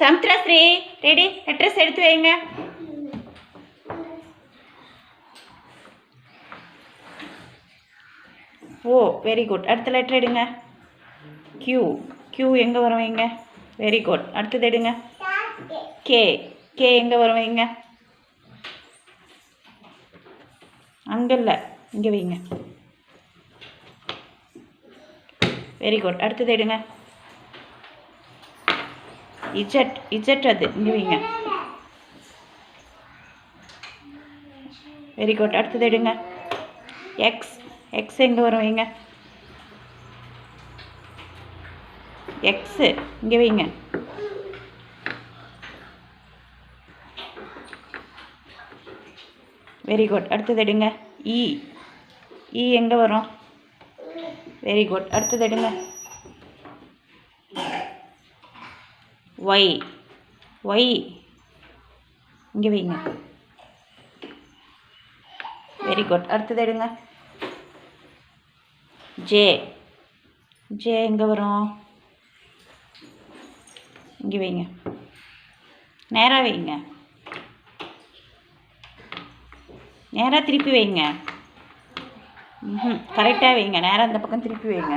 சமுத்திரஸ்ரீ ready address எடுத்து வைங்க. Oh very good அடுத்த லெட்டர் எடுங்க. கியூ கியூ எங்கே வரும் வைங்க? வெரி குட் அடுத்தது எடுங்க. கே கே எங்கே வரும் வைங்க? அங்கே இல்லை. இங்கே வைங்க. வெரி குட் அடுத்தது எடுங்க. இஜட் இஜட் அது இங்கே வைங்க. வெரி குட் அடுத்தது எடுங்க. எக்ஸ் எக்ஸ் எங்கே வரும் வைங்க. எக்ஸு இங்கே வைங்க. வெரி குட் அடுத்தது எடுங்க. E, e இ இ எங்கே வரும்? வெரி குட் அடுத்தது எடுங்க. ஒய் ஒய் இங்கே வைங்க. வெரி குட் அடுத்தது எடுங்க. ஜே ஜே எங்கே வரும்? இங்கே வைங்க. நேராக வைங்க. நேராக திருப்பி வைங்க. ம் கரெக்டாக வைங்க. நேராக அந்த பக்கம் திருப்பி வைங்க.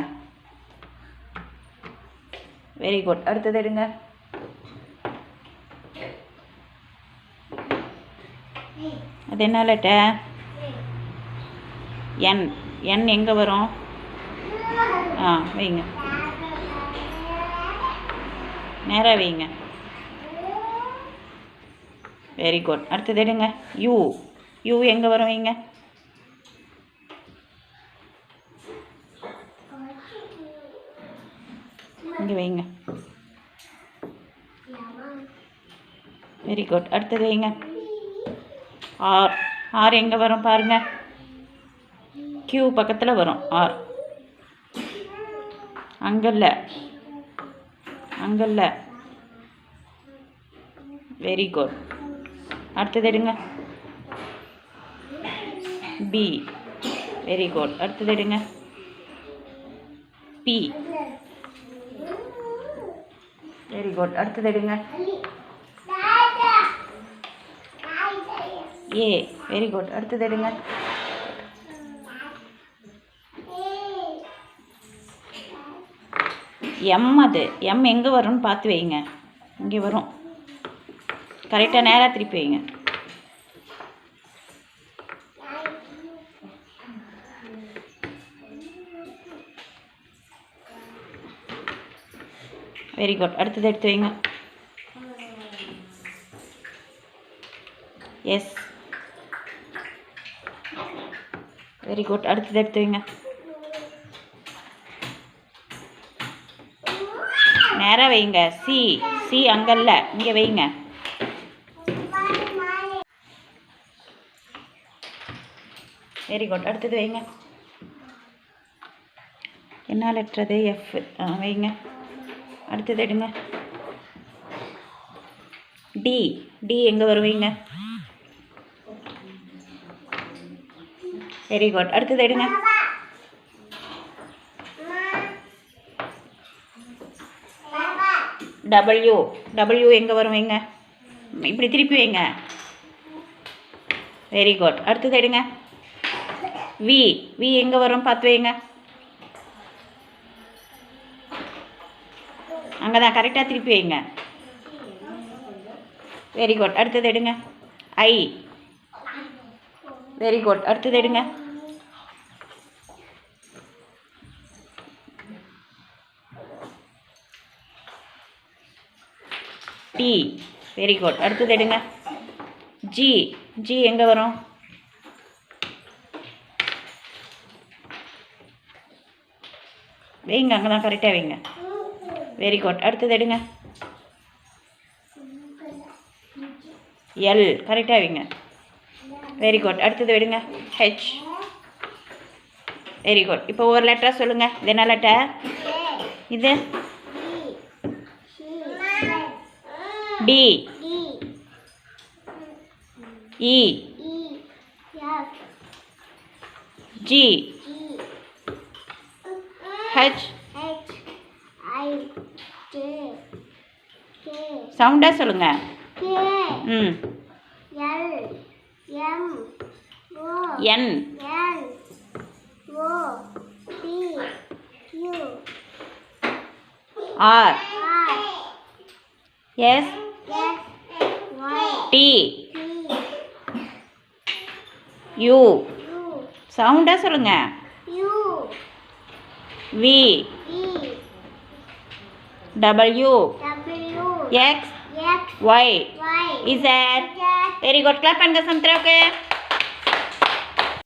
வெரி குட் அடுத்தது எடுங்க. அது என்ன லெட்டர் என் என் எங்கே வரும்? ஆ வைங்க. நேராக வைங்க. வெரி குட் அடுத்தது எடுங்க. யூ யூ எங்கே வரும் வைங்க. இங்கே வைங்க. வெரி குட் அடுத்தது வைங்க. ஆர். ஆர் எங்கே வரும் பாருங்க. கியூ பக்கத்தில் வரும். ஆர். அங்கல்ல. அங்கல்ல. வெரி குட் அடுத்தது எடுங்க. பி வெரி குட் அடுத்தது எடுங்க. பி வெரி குட் அடுத்தது எடுங்க. ஏ வெரி குட் அடுத்தது எடுங்க. எம் அது. எம் எங்கே வரும்னு பார்த்து வைங்க. இங்கே வரும். கரெக்டாக நேராக திருப்பி வைங்க. வெரி குட் அடுத்தது எடுத்து வைங்க. எஸ் வெரி குட் அடுத்தது எடுத்து வைங்க. நேராக வைங்க. சி சி அங்கல்ல இங்கே வைங்க. வெரி குட் அடுத்தது வைங்க. என்ன லெட்டர்? எஃப் ஆ வைங்க. அடுத்தது எடுங்க. டி டி எங்கே வருவீங்க? வெரி குட் அடுத்தது எடுங்க. டபிள்யூ டபிள்யூ எங்கே வரும் வைங்க இப்படி திருப்பி வைங்க. வெரி குட் அடுத்தது எடுங்க. வி வி எங்கே வரும்? பார்த்து வைங்க. அங்கே தான் கரெக்டாக திருப்பி வைங்க. வெரி குட் அடுத்தது எடுங்க. ஐ வெரி குட் அடுத்தது எடுங்க. டி வெரி குட் அடுத்தது எடுங்க. ஜி ஜி எங்கே வரும்? வைங்க அங்கே தான் கரெக்டாக வைங்க. வெரி குட் அடுத்தது எடுங்க. எல் கரெக்டாக வைங்க. வெரி குட் அடுத்தது எடுங்க. ஹெச் வெரி குட் இப்போ ஒரு லெட்டராக சொல்லுங்கள் இது என்ன லெட்டர் இது? டி இ ஜி ஹெச் சவுண்டாக சொல்லுங்கள் ம். N R S T U. சவுண்டாக சொல்லுங்கள் U V. W. X. Y. Z. Very good clap பண்ணுங்க சமுத்திராவுக்கு